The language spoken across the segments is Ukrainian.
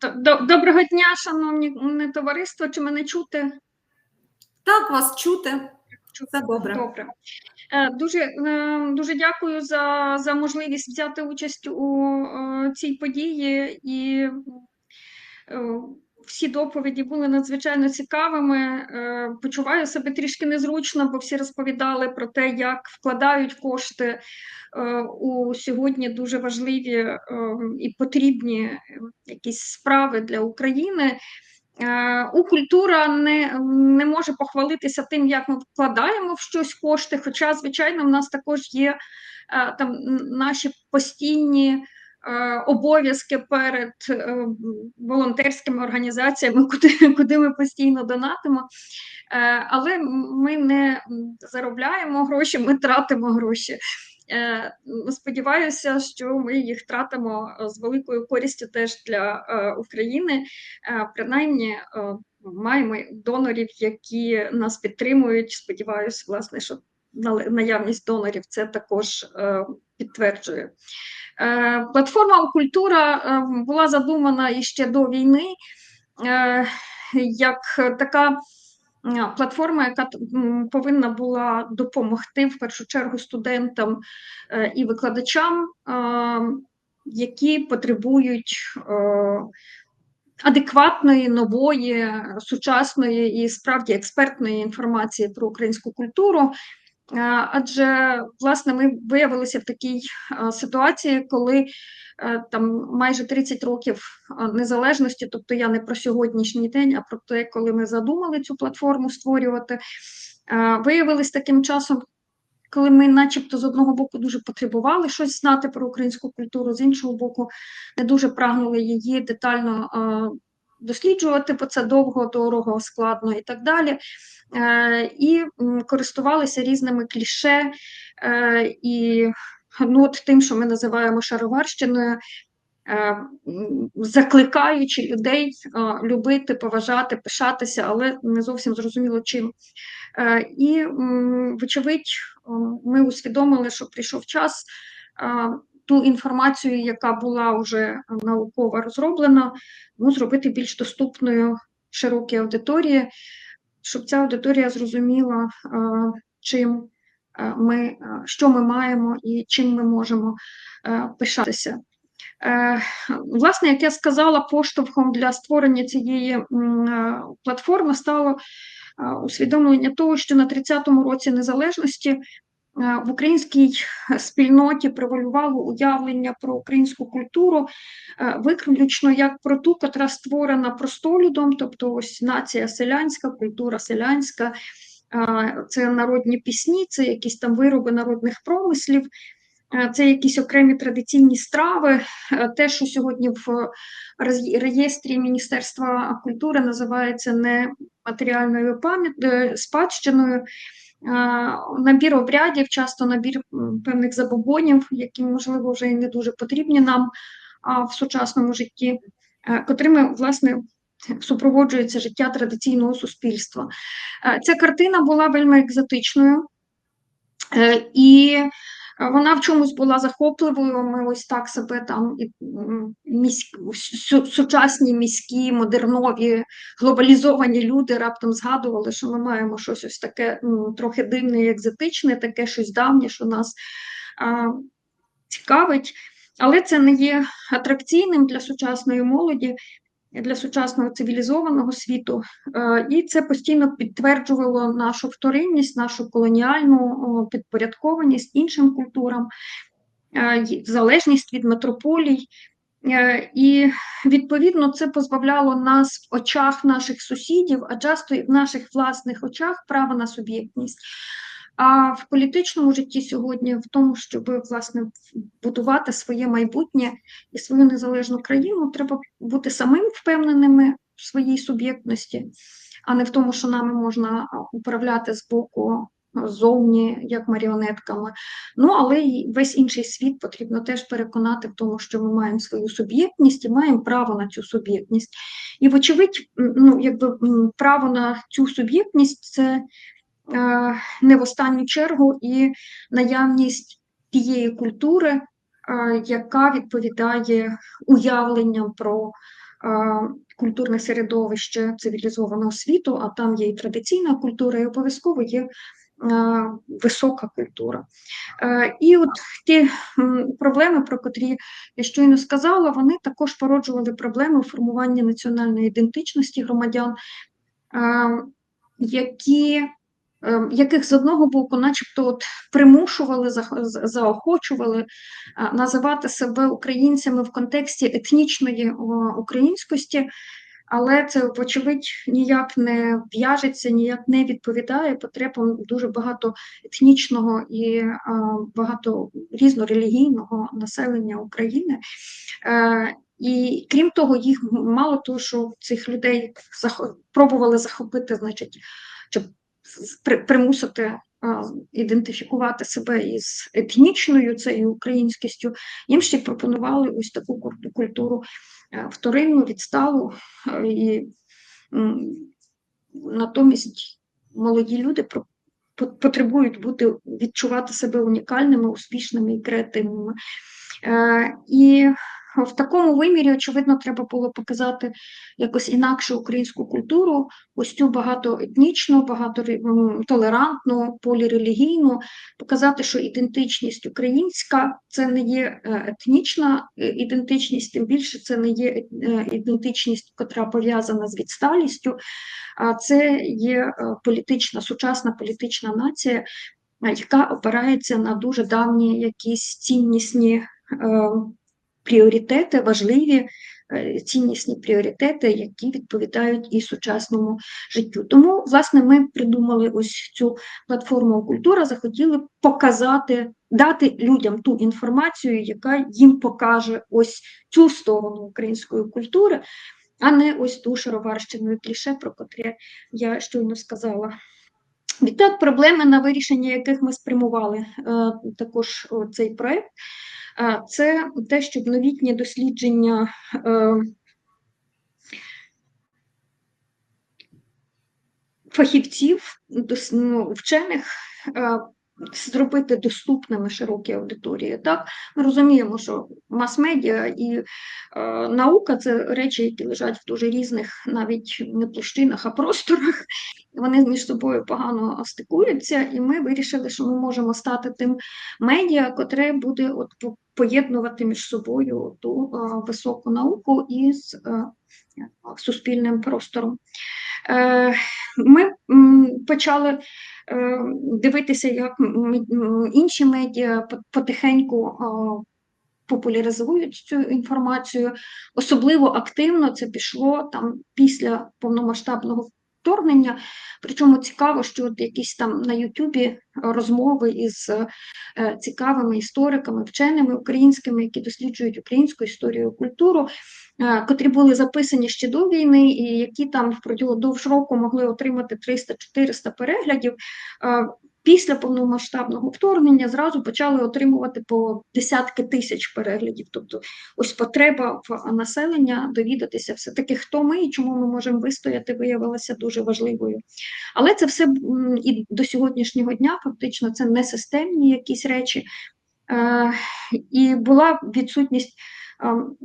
До- Доброго дня, шановні товариство. Чи мене чути? Так, вас чути. Це добре. Добре. Е, Дуже, е, дуже дякую за, за можливість взяти участь у е, цій події. І всі доповіді були надзвичайно цікавими. Е, Почуваю себе трішки незручно, бо всі розповідали про те, як вкладають кошти е, у сьогодні дуже важливі е, і потрібні якісь справи для України. У культура не, не може похвалитися тим, як ми вкладаємо в щось кошти. Хоча, звичайно, в нас також є там наші постійні обов'язки перед е, волонтерськими організаціями, куди, куди ми постійно донатимо. Е, Але ми не заробляємо гроші, ми тратимо гроші. Е, Сподіваюся, що ми їх тратимо е, з великою користю теж для е, України. Е, Принаймні е, маємо донорів, які нас підтримують. Сподіваюся, власне, що наявність донорів це також е, підтверджує. Е, Платформа Культура е, була задумана іще до війни е, як така платформа, яка повинна була допомогти в першу чергу студентам і викладачам, які потребують адекватної, нової, сучасної і справді експертної інформації про українську культуру. Е, Адже власне ми виявилися в такій е, ситуації, коли е, там майже 30 років незалежності, тобто я не про сьогоднішній день, а про те, коли ми задумали цю платформу створювати, виявились таким часом, коли ми, начебто, з одного боку дуже потребували щось знати про українську культуру, з іншого боку, не дуже прагнули її детально досліджувати, бо це довго, дорого, складно і так далі. Е, і користувалися різними кліше е, і ну, от тим, що ми називаємо шароварщиною, е, закликаючи людей любити, поважати, пишатися, але не зовсім зрозуміло чим. І, вочевидь, ми усвідомили, що прийшов час ту інформацію, яка була вже науково розроблена, ну, зробити більш доступною широкій аудиторії, щоб ця аудиторія зрозуміла, е, чим е, ми, е, що ми маємо і чим ми можемо пишатися. Власне, як я сказала, поштовхом для створення цієї платформи стало усвідомлення того, що на 30-му році незалежності в українській спільноті превалювало уявлення про українську культуру е, виключно як про ту, котра створена простолюдом, тобто ось нація селянська, культура селянська, е, це народні пісні, це якісь там вироби народних промислів. Е, Це якісь окремі традиційні страви, е, те, що сьогодні в реєстрі Міністерства культури називається нематеріальною е, спадщиною, Е, набір обрядів, часто набір певних забобонів, які, можливо, вже не дуже потрібні нам в сучасному житті, е, котрими, власне, супроводжується життя традиційного суспільства. Е, Ця картина була вельми екзотичною. Е, І вона в чомусь була захопливою. Ми ось так себе там і м, міськ, сучасні міські, модернові, глобалізовані люди раптом згадували, що ми маємо щось ось таке трохи дивне екзотичне, таке щось давнє, що нас а, цікавить. Але це не є атракційним для сучасної молоді, для сучасного цивілізованого світу. Е, І це постійно підтверджувало нашу вторинність, нашу колоніальну підпорядкованість іншим культурам, е, залежність від метрополій. Е, І відповідно це позбавляло нас в очах наших сусідів, а часто і в наших власних очах права на суб'єктність. А в політичному житті сьогодні в тому, щоб власне будувати своє майбутнє і свою незалежну країну, треба бути самим впевненими в своїй суб'єктності, а не в тому, що нами можна управляти з боку а, зовні як маріонетками. Ну але і весь інший світ потрібно теж переконати в тому, що ми маємо свою суб'єктність і маємо право на цю суб'єктність. І, вочевидь, ну якби право на цю суб'єктність це не в останню чергу і наявність тієї культури, е, яка відповідає уявленням про культурне середовище цивілізованого світу, а там є і традиційна культура, і обов'язково є висока культура. Е, І от ті проблеми, про котрі я щойно сказала, вони також породжували проблеми у формуванні національної ідентичності громадян, е, які, е, яких з одного боку, начебто, от примушували, заохочували е, називати себе українцями в контексті етнічної українськості, але це, вочевидь, ніяк не в'яжеться, ніяк не відповідає потребам дуже багато етнічного і багато різнорелігійного населення України. Е, і крім того, їх мало того, що цих людей пробували захопити, значить, при- примусити ідентифікувати себе із етнічною цією українськістю, їм ще пропонували ось таку культуру е, вторинну, відсталу, е, і натомість молоді люди потребують бути відчувати себе унікальними, успішними і креативними. Е, І в такому вимірі, очевидно, треба було показати якось інакшу українську культуру, ось цю багатоетнічну, багатотолерантну, полірелігійну, показати, що ідентичність українська це не є е, етнічна е, ідентичність, тим більше це не є е, ідентичність, яка пов'язана з відсталістю, а це є політична, сучасна політична нація, яка опирається на дуже давні якісь ціннісні пріоритети, важливі е, ціннісні пріоритети, які відповідають і сучасному життю. Тому, власне, ми придумали ось цю платформу культура, захотіли показати, дати людям ту інформацію, яка їм покаже ось цю сторону української культури, а не ось ту шароварщину і кліше, про котре я щойно сказала. Відтак, проблеми, на вирішення яких ми спрямували е, також цей проект, е, це те, щоб новітні дослідження е, фахівців, ну, вчених е, зробити доступними широкій аудиторії. Так, ми розуміємо, що мас-медіа і е, наука це речі, які лежать в дуже різних навіть не площинах, а просторах. Вони між собою погано стикуються, і ми вирішили, що ми можемо стати тим медіа, котре буде от поєднувати між собою ту е, високу науку із е, суспільним простором. Е, Ми м, почали дивитися, як інші медіа по- потихеньку е, популяризують цю інформацію. Особливо активно це пішло там після повномасштабного вторгнення. Причому цікаво, що от якісь там на Ютубі розмови із е, цікавими істориками, вченими українськими, які досліджують українську історію, культуру, е, котрі були записані ще до війни, і які там впродовж року могли отримати 300-400 переглядів. Після повномасштабного вторгнення зразу почали отримувати по десятки тисяч переглядів. Тобто, ось потреба в населення довідатися все-таки, хто ми і чому ми можемо вистояти, виявилася дуже важливою. Але це все і до сьогоднішнього дня, фактично, це не системні якісь речі. Е, І була відсутність ем,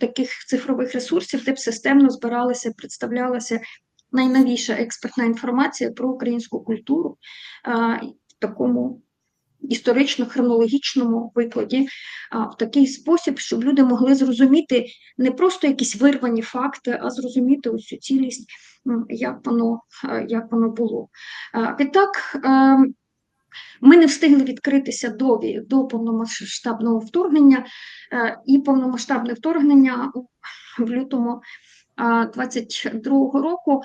таких цифрових ресурсів, де б системно збиралася, представлялася найновіша експертна інформація про українську культуру а, в такому історично-хронологічному викладі, а, в такий спосіб, щоб люди могли зрозуміти не просто якісь вирвані факти, а зрозуміти цю цілість, як воно, е, як воно було. Відтак, е, ми не встигли відкритися до, до повномасштабного вторгнення, е, і повномасштабне вторгнення в лютому 22-го року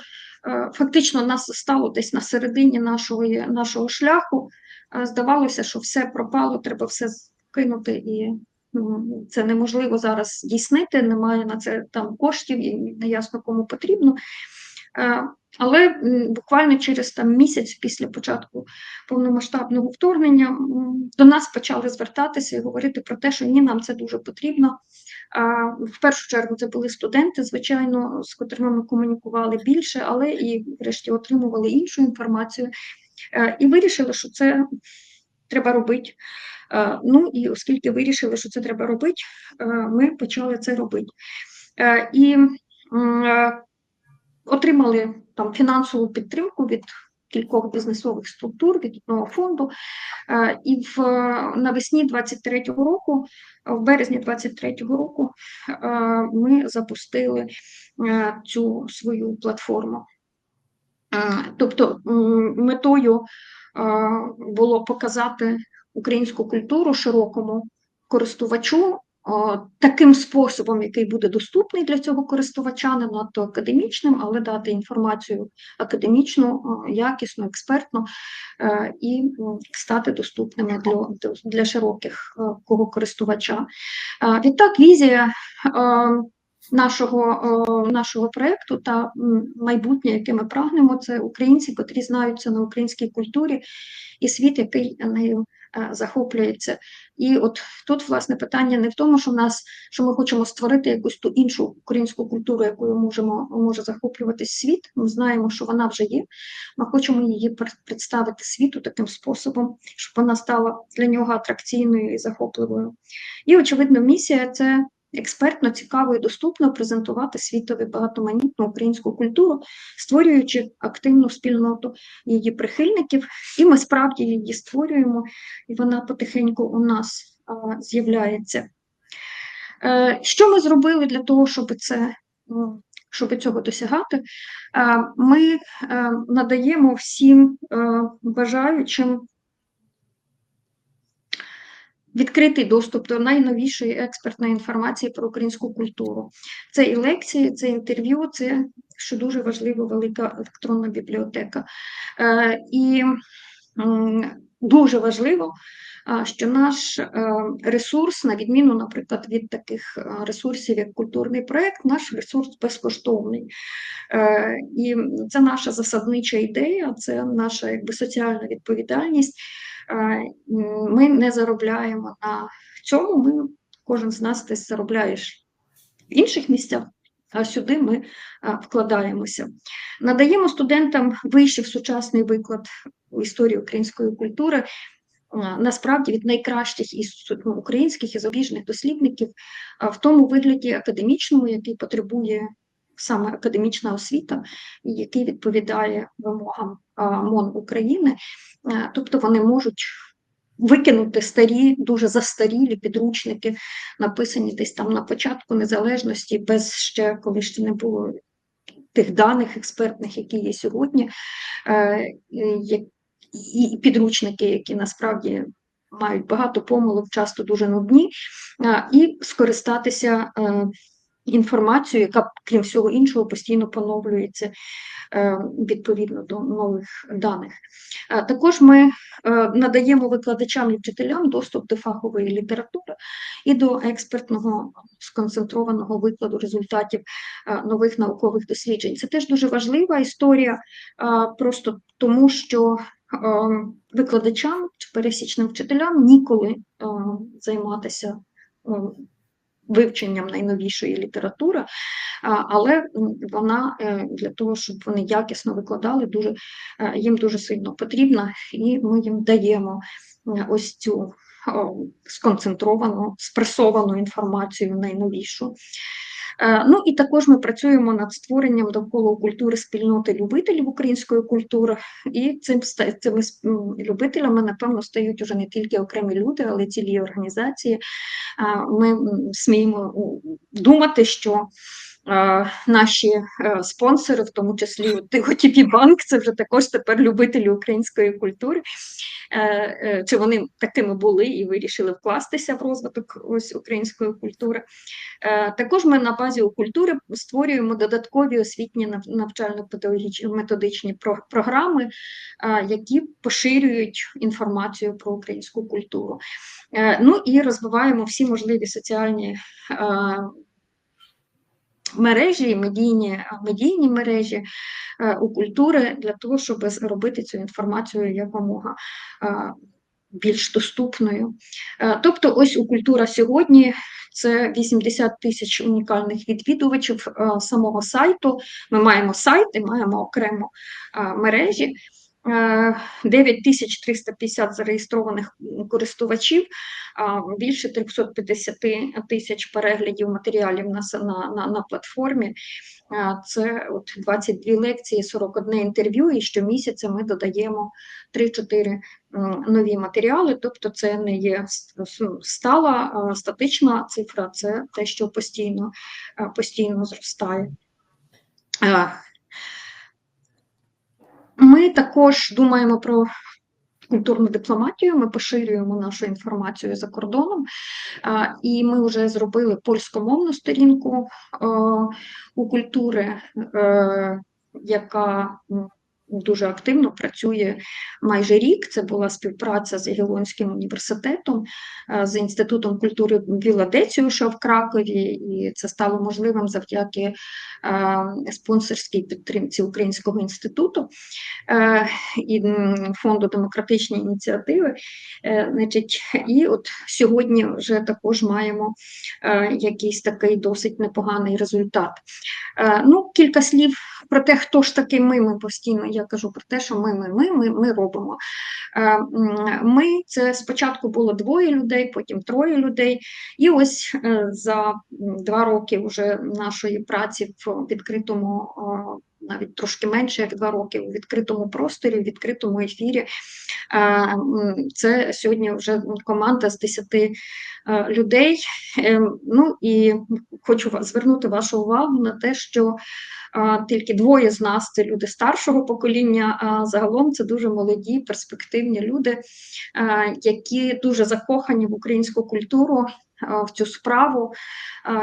е, фактично нас стало десь на середині нашого, нашого шляху. Е, Здавалося, що все пропало, треба все кинути, і ну, це неможливо зараз здійснити, немає на це там коштів, і неясно кому потрібно. Е, Але буквально через там місяць після початку повномасштабного вторгнення до нас почали звертатися і говорити про те, що ні, нам це дуже потрібно. В першу чергу це були студенти, звичайно, з котрими ми комунікували більше, але і врешті отримували іншу інформацію. Е, І вирішили, що це треба робити. Е, Ну і оскільки вирішили, що це треба робити, е, ми почали це робити. І отримали там фінансову підтримку від кількох бізнесових структур, від одного фонду. Е, І в навесні 23-го року, в березні 23-го року, е, ми запустили е, цю свою платформу. Е, Тобто метою е, було показати українську культуру широкому користувачу таким способом, який буде доступний для цього користувача, не надто академічним, але дати інформацію академічну, якісну, експертну е, і стати доступними для, для широких е, кого користувача. Е, Відтак, візія нашого, нашого проєкту та майбутнє, яке ми прагнемо, це українці, котрі знаються на українській культурі і світ, який нею захоплюється. І от тут, власне, питання не в тому, що в нас що ми хочемо створити якусь ту іншу українську культуру, якою можемо може захоплюватись світ. Ми знаємо, що вона вже є. Ми хочемо її представити світу таким способом, щоб вона стала для нього атракційною і захопливою. І, очевидно, місія це експертно, цікаво і доступно презентувати світові багатоманітну українську культуру, створюючи активну спільноту її прихильників, і ми справді її створюємо, і вона потихеньку у нас з'являється. Е, Що ми зробили для того, щоб це щоб цього досягати? Е, Ми е, надаємо всім бажаючим відкритий доступ до найновішої експертної інформації про українську культуру. Це і лекції, це інтерв'ю, це що дуже важливо, велика електронна бібліотека. Е, І дуже важливо, що наш е, ресурс, на відміну, наприклад, від таких е, ресурсів, як культурний проєкт, наш ресурс безкоштовний. І це наша засаднича ідея, це наша якби, соціальна відповідальність. Е, Ми не заробляємо на цьому. Ми, кожен з нас десь заробляєш в інших місцях, а сюди ми е, вкладаємося. Надаємо студентам вийшов сучасний виклад у історії української культури. е, Насправді від найкращих із ну, українських і зарубіжних дослідників в тому вигляді академічному, який потребує саме академічна освіта, який відповідає вимогам МОН України. Е, Тобто вони можуть викинути старі, дуже застарілі підручники, написані десь там на початку незалежності, без ще коли ще не було тих даних експертних, які є сьогодні, е, і підручники, які насправді мають багато помилок, часто дуже нудні, е, і скористатися інформацією, яка, крім всього іншого, постійно поновлюється е, відповідно до нових даних. Е, Також ми е, надаємо викладачам і вчителям доступ до фахової літератури і до експертного сконцентрованого викладу результатів нових наукових досліджень. Це теж дуже важлива історія, просто тому що викладачам чи пересічним вчителям ніколи займатися вивченням найновішої літератури, але вона е, для того, щоб вони якісно викладали, дуже е, їм дуже сильно потрібна, і ми їм даємо е, ось цю сконцентровану, спресовану інформацію найновішу. Е, Ну і також ми працюємо над створенням довкола культури спільноти любителів української культури, і цим цими любителями, напевно, стають уже не тільки окремі люди, але цілі організації. Ми сміємо думати, що е, наші е, спонсори, в тому числі Тиготіпі Банк, це вже також тепер любителі української культури. Е, е, Чи вони такими були і вирішили вкластися в розвиток ось української культури? Також ми на базі культури створюємо додаткові освітні навчально-педагогічні методичні програми, які поширюють інформацію про українську культуру. Ну і розвиваємо всі можливі соціальні мережі, медійні, медійні мережі е, у культури для того, щоб робити цю інформацію якомога е, більш доступною. Е, Тобто, ось у культура сьогодні це 80 тисяч унікальних відвідувачів самого сайту. Ми маємо сайт і маємо окремо мережі. Е, 9350 зареєстрованих користувачів, більше 350 тисяч переглядів матеріалів на, на, на, платформі. Це от 22 лекції, 41 інтерв'ю, і щомісяця ми додаємо 3-4 нові матеріали. Тобто, це не є стала статична цифра, це те, що постійно, постійно зростає. Ми також думаємо про культурну дипломатію. Ми поширюємо нашу інформацію за кордоном, і ми вже зробили польськомовну сторінку е, у культури, е, яка дуже активно працює майже рік. Це була співпраця з Ягелонським університетом, е, з Інститутом культури Віла Деціуша в Кракові, і це стало можливим завдяки е, спонсорській підтримці Українського інституту е, і фонду демократичні ініціативи. Значить, і от сьогодні вже також маємо якийсь такий досить непоганий результат. Ну, кілька слів про те, хто ж таки ми. Ми постійно я кажу про те, що ми, ми, ми, ми, ми робимо. Е, Ми це спочатку було двоє людей, потім троє людей. І ось е, за два роки вже нашої праці в відкритому, о, навіть трошки менше як два роки, у відкритому просторі, у відкритому ефірі. е, Це сьогодні вже команда з 10 е, людей. Ем, Ну і хочу звернути вашу увагу на те, що тільки двоє з нас це люди старшого покоління, а загалом це дуже молоді, перспективні люди, які дуже закохані в українську культуру, в цю справу,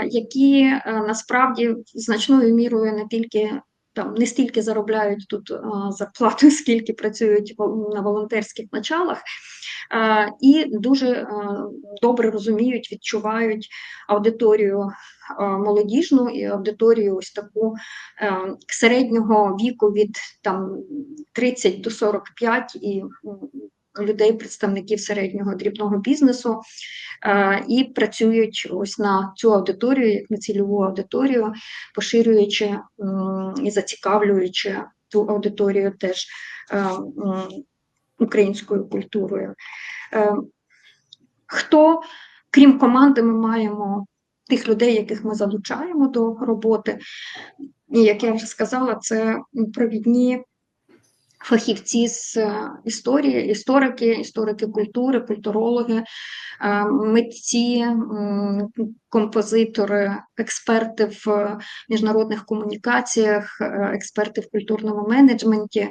які насправді значною мірою не тільки там не стільки заробляють тут зарплату, скільки працюють на волонтерських началах, і дуже добре розуміють, відчувають аудиторію молодіжну і аудиторію ось таку середнього віку від там 30 до 45 і людей, представників середнього дрібного бізнесу, е, і працюють ось на цю аудиторію, як на цільову аудиторію, поширюючи і зацікавлюючи ту аудиторію теж е, українською культурою. Е, Хто, крім команди, ми маємо тих людей, яких ми залучаємо до роботи. І, як я вже сказала, це провідні фахівці з е, історії, історики, історики культури, культурологи, е, митці, композитори, експерти в міжнародних комунікаціях, е, експерти в культурному менеджменті.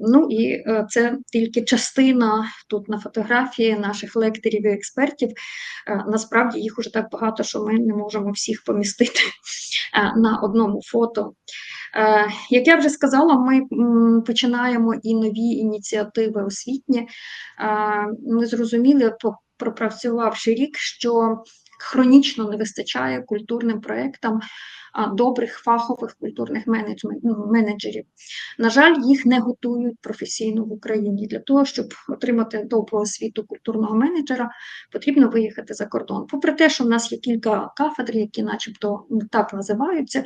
Ну і це тільки частина тут на фотографії наших лекторів і експертів. Насправді їх уже так багато, що ми не можемо всіх помістити на одному фото. Е, Як я вже сказала, ми починаємо і нові ініціативи освітні. Е, Ми зрозуміли, пропрацювавши рік, що хронічно не вистачає культурним проєктам добрих фахових культурних ну, менеджерів. На жаль, їх не готують професійно в Україні. Для того, щоб отримати добру освіту культурного менеджера, потрібно виїхати за кордон. Попри те, що в нас є кілька кафедр, які начебто так називаються,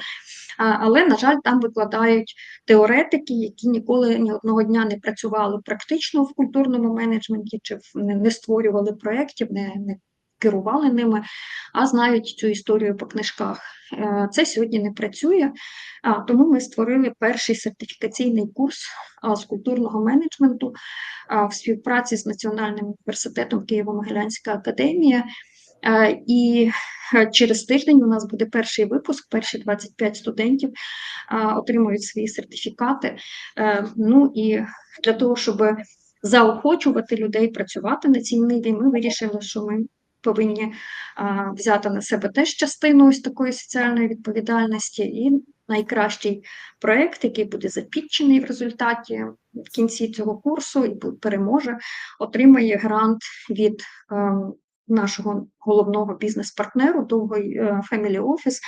але, на жаль, там викладають теоретики, які ніколи ні одного дня не працювали практично в культурному менеджменті, чи не створювали проєктів, не, не керували ними, а знають цю історію по книжках. Е, Це сьогодні не працює, тому ми створили перший сертифікаційний курс з культурного менеджменту в співпраці з Національним університетом Києво-Могилянська академія. Е, І е, через тиждень у нас буде перший випуск, перші 25 студентів отримують свої сертифікати. Ну і для того, щоб заохочувати людей працювати на цій ниві, ми вирішили, що ми повинні а, взяти на себе теж частину ось такої соціальної відповідальності. І найкращий проєкт, який буде запітчений в результаті в кінці цього курсу і переможе, отримає грант від ем, нашого головного бізнес-партнеру, довгий е, Family Office,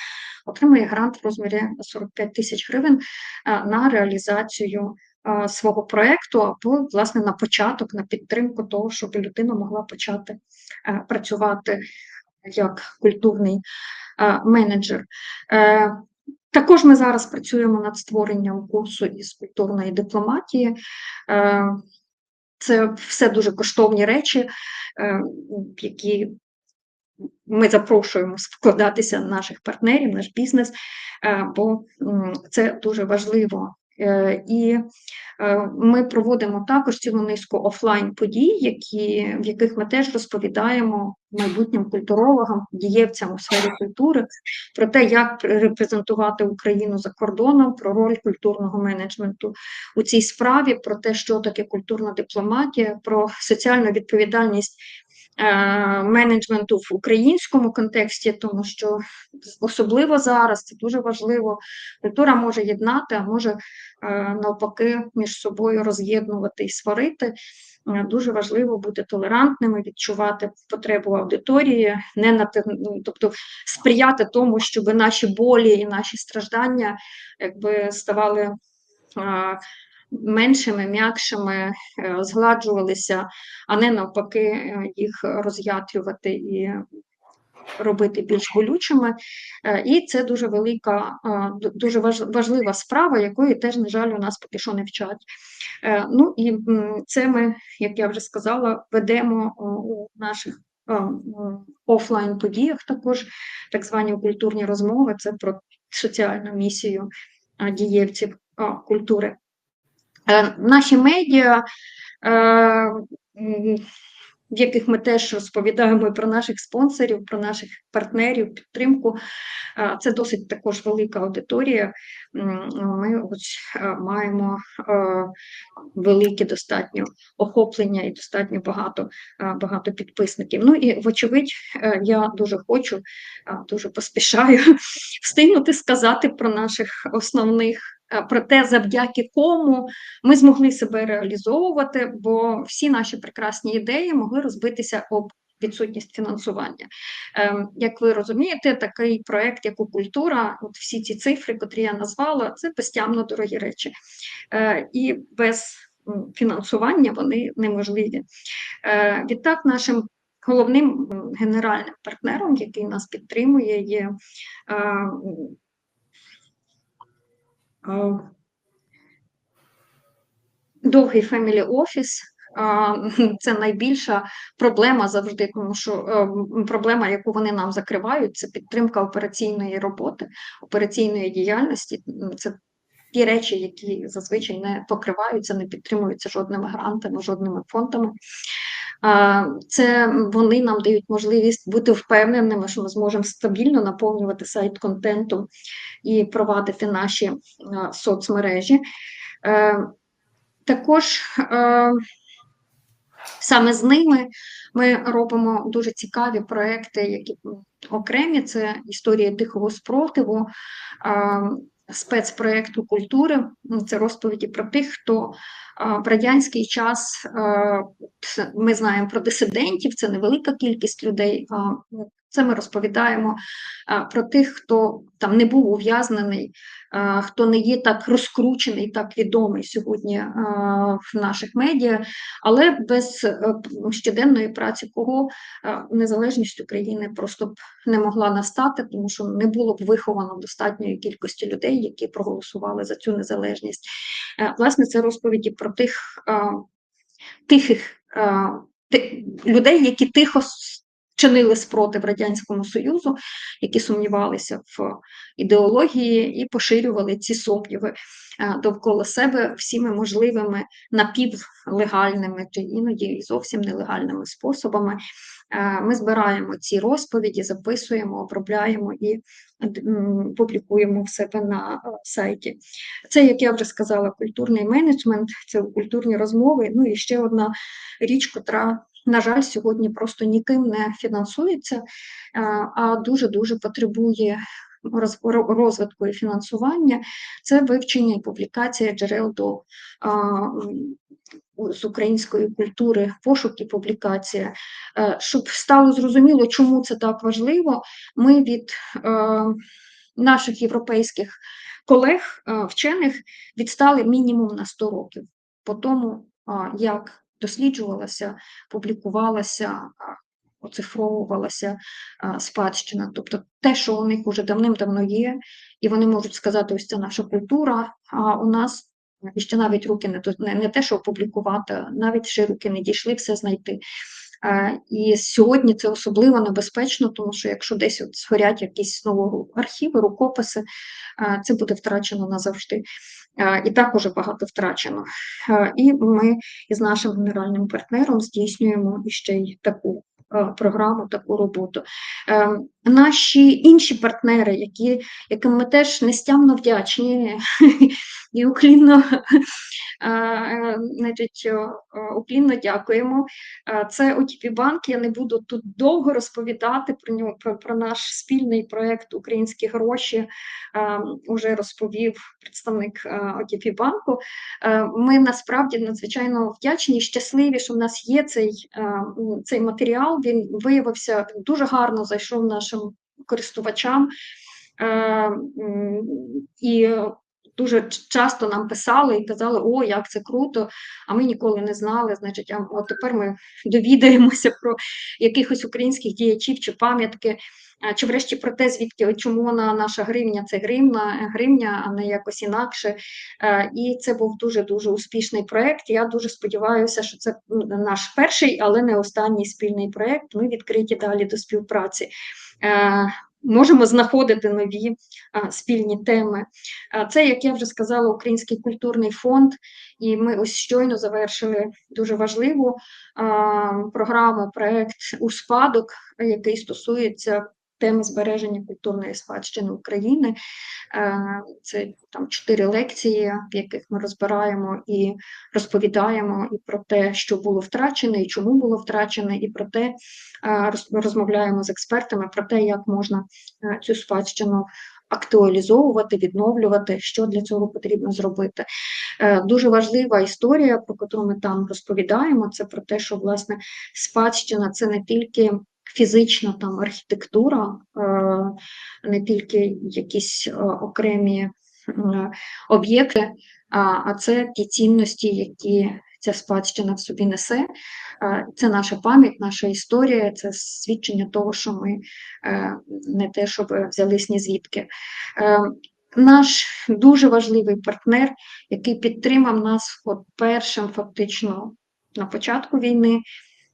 отримує грант в розмірі 45 тисяч гривень е, на реалізацію е, свого проєкту або, власне, на початок, на підтримку того, щоб людина могла почати е, працювати як культурний е, менеджер. Е, Також ми зараз працюємо над створенням курсу із культурної дипломатії. Е, Це все дуже коштовні речі, е, які ми запрошуємо вкладатися наших партнерів, наш бізнес, е, бо це дуже важливо. Е, І е, ми проводимо також цілу низку офлайн подій, які, в яких ми теж розповідаємо майбутнім культурологам, дієвцям у сфері культури про те, як репрезентувати Україну за кордоном, про роль культурного менеджменту у цій справі, про те, що таке культурна дипломатія, про соціальну відповідальність менеджменту в українському контексті, тому що особливо зараз це дуже важливо. Культура може єднати, а може е, навпаки між собою роз'єднувати і сварити. Е, Дуже важливо бути толерантними, відчувати потребу аудиторії, не на тобто сприяти тому, щоб наші болі і наші страждання якби ставали меншими, м'якшими, е, згладжувалися, а не навпаки е, їх роз'ятрювати і робити більш болючими. Е, І це дуже велика, дуже важлива справа, якої теж, на жаль, у нас поки що не вчать. Ну і це ми, як я вже сказала, ведемо у наших офлайн подіях також так звані культурні розмови. Це про соціальну місію дієвців культури. Е, Наші медіа, е, в яких ми теж розповідаємо про наших спонсорів, про наших партнерів, підтримку. Е, Це досить також велика аудиторія. Ми ось маємо велике достатньо охоплення і достатньо багато, багато підписників. Ну і вочевидь, я дуже хочу, дуже поспішаю встигнути сказати про наших основних. Е, Про те, завдяки кому ми змогли себе реалізовувати, бо всі наші прекрасні ідеї могли розбитися об відсутність фінансування. Ем, Як ви розумієте, такий проект, як у культура, от всі ці цифри, котрі я назвала, це безтямно дорогі речі. Е, І без фінансування вони неможливі. Е, Відтак, нашим головним генеральним партнером, який нас підтримує, є е, е, довгий Office. А, Це найбільша проблема завжди, тому що е, проблема, яку вони нам закривають, це підтримка операційної роботи, операційної діяльності. Це ті речі, які зазвичай не покриваються, не підтримуються жодними грантами, жодними фондами. Це вони нам дають можливість бути впевненими, що ми зможемо стабільно наповнювати сайт контентом і провадити наші е, соцмережі. Е, Також е, саме з ними ми робимо дуже цікаві проекти, які окремі. Це історія тихого спротиву, спецпроекту культури. Це розповіді про тих, хто в радянський час е, ми знаємо про дисидентів, це невелика кількість людей. Це ми розповідаємо е, про тих, хто там не був ув'язнений, е, хто не є так розкручений, так відомий сьогодні е, в наших медіа, але без щоденної праці кого незалежність України просто б не могла настати, тому що не було б виховано достатньої кількості людей, які проголосували за цю незалежність. Власне, це розповіді про тих тихих ти- людей, які тихо чинили спротив Радянському Союзу, які сумнівалися в ідеології і поширювали ці сумніви е, довкола себе всіми можливими напівлегальними чи іноді зовсім нелегальними способами. Е, Ми збираємо ці розповіді, записуємо, обробляємо і публікуємо в себе на е, сайті. Це, як я вже сказала, культурний менеджмент, це культурні розмови. Ну і ще одна річ, котра, на жаль, сьогодні просто ніким не фінансується, е, а дуже-дуже потребує розвитку і фінансування. Це вивчення і публікація джерел до з української культури, пошук і публікація. Е, Щоб стало зрозуміло, чому це так важливо, ми від е, наших європейських колег, вчених, відстали мінімум на 100 років по тому, як досліджувалася, публікувалася оцифровувалася спадщина, тобто те, що у них уже давним-давно є, і вони можуть сказати, ось це наша культура, а у нас і ще навіть руки не, не, не те, що опублікувати, навіть ще руки не дійшли все знайти. Е, І сьогодні це особливо небезпечно, тому що якщо десь от згорять якісь знову архіви, рукописи, е, це буде втрачено назавжди. Е, І так уже багато втрачено. І ми із нашим генеральним партнером здійснюємо ще й таку програму, таку роботу. Наші інші партнери, які, яким ми теж нестямно вдячні і уклінно, значить, уклінно дякуємо. Це OTP банк. Я не буду тут довго розповідати про нього, про, про наш спільний проект Українські гроші. Уже розповів представник OTP банку. Ми насправді надзвичайно вдячні щасливі, що в нас є цей, цей матеріал. Він виявився дуже гарно зайшов нашим користувачам. Е, І дуже часто нам писали і казали, о, як це круто, а ми ніколи не знали. Значить, а от тепер ми довідаємося про якихось українських діячів чи пам'ятки, чи врешті про те, звідки чому вона наша гривня це гривна, гривня, а не якось інакше. І це був дуже дуже успішний проект. Я дуже сподіваюся, що це наш перший, але не останній спільний проект. Ми відкриті далі до співпраці. Можемо знаходити нові а, спільні теми. А, Це, як я вже сказала, Український культурний фонд, і ми ось щойно завершили дуже важливу а, програму, проект у спадок, який стосується теми збереження культурної спадщини України. Е, Це там чотири лекції, в яких ми розбираємо і розповідаємо і про те, що було втрачене, і чому було втрачене, і про те, е, розмовляємо з експертами про те, як можна е, цю спадщину актуалізовувати, відновлювати, що для цього потрібно зробити. Дуже важлива історія, про яку ми там розповідаємо, це про те, що власне спадщина це не тільки фізична там архітектура, е, не тільки якісь е, окремі об'єкти, а це ті цінності, які ця спадщина в собі несе. Е, Це наша пам'ять, наша історія, це свідчення того, що ми не те, щоб взялись ні звідки. Наш дуже важливий партнер, який підтримав нас от першим фактично на початку війни,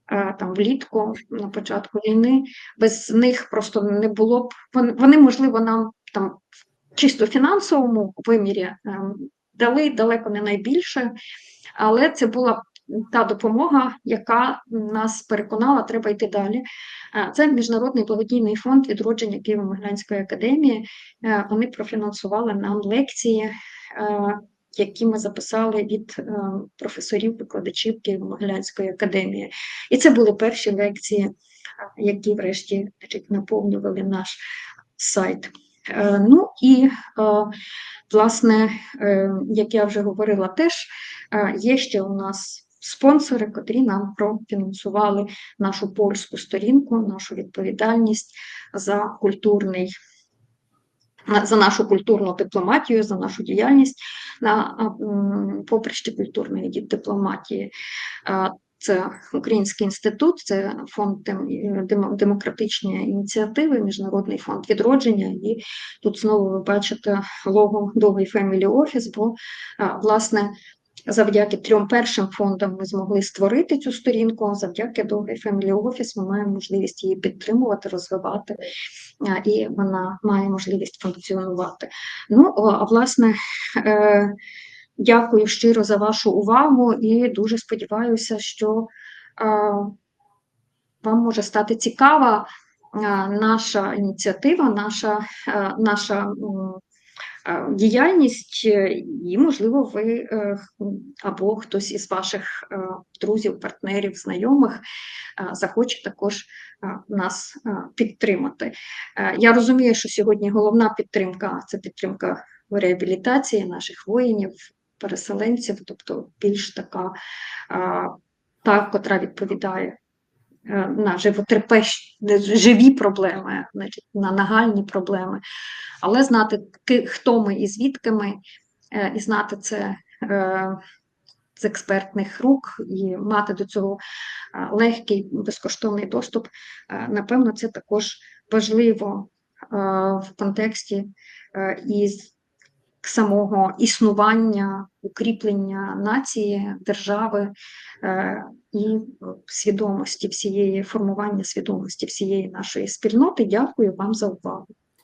там влітку, на початку війни, без них просто не було б. Вони, можливо, нам там чисто фінансовому вимірі ем, дали далеко не найбільше, але це була та допомога, яка нас переконала, треба йти далі. Е, Це Міжнародний благодійний фонд відродження Києво-Могилянської академії. Е, Вони профінансували нам лекції, е, які ми записали від е, професорів, викладачів Києво-Могилянської академії. І це були перші лекції, е, які, врешті, наповнювали наш сайт. Е, Ну і власне, як я вже говорила, теж є ще у нас спонсори, котрі нам профінансували нашу польську сторінку, нашу відповідальність за культурний. За нашу культурну дипломатію, за нашу діяльність на поприщі культурної дипломатії. Це Український інститут, це фонд демо- демократичні ініціативи, Міжнародний фонд відродження. І тут знову ви бачите лого Довгий Family Office, бо власне завдяки трьом першим фондам ми змогли створити цю сторінку. Завдяки Довгий Family Office ми маємо можливість її підтримувати, розвивати, і вона має можливість функціонувати. Ну, а власне. е, Дякую щиро за вашу увагу і дуже сподіваюся, що е, вам може стати цікава е, наша ініціатива, наша, наша діяльність, е, і, можливо, ви е, або хтось із ваших е, друзів, партнерів, знайомих захоче також нас підтримати. Я розумію, що сьогодні головна підтримка це підтримка реабілітації наших воїнів, переселенців, тобто більш така та, котра відповідає на животерпещ, живі проблеми, значить, на нагальні проблеми. Але знати, хто ми і звідки ми, е, і знати це е, з експертних рук і мати до цього е, легкий безкоштовний доступ, е, напевно, це також важливо е, в контексті е, із самого існування, укріплення нації, держави е, і свідомості всієї формування свідомості всієї нашої спільноти. Дякую вам за увагу.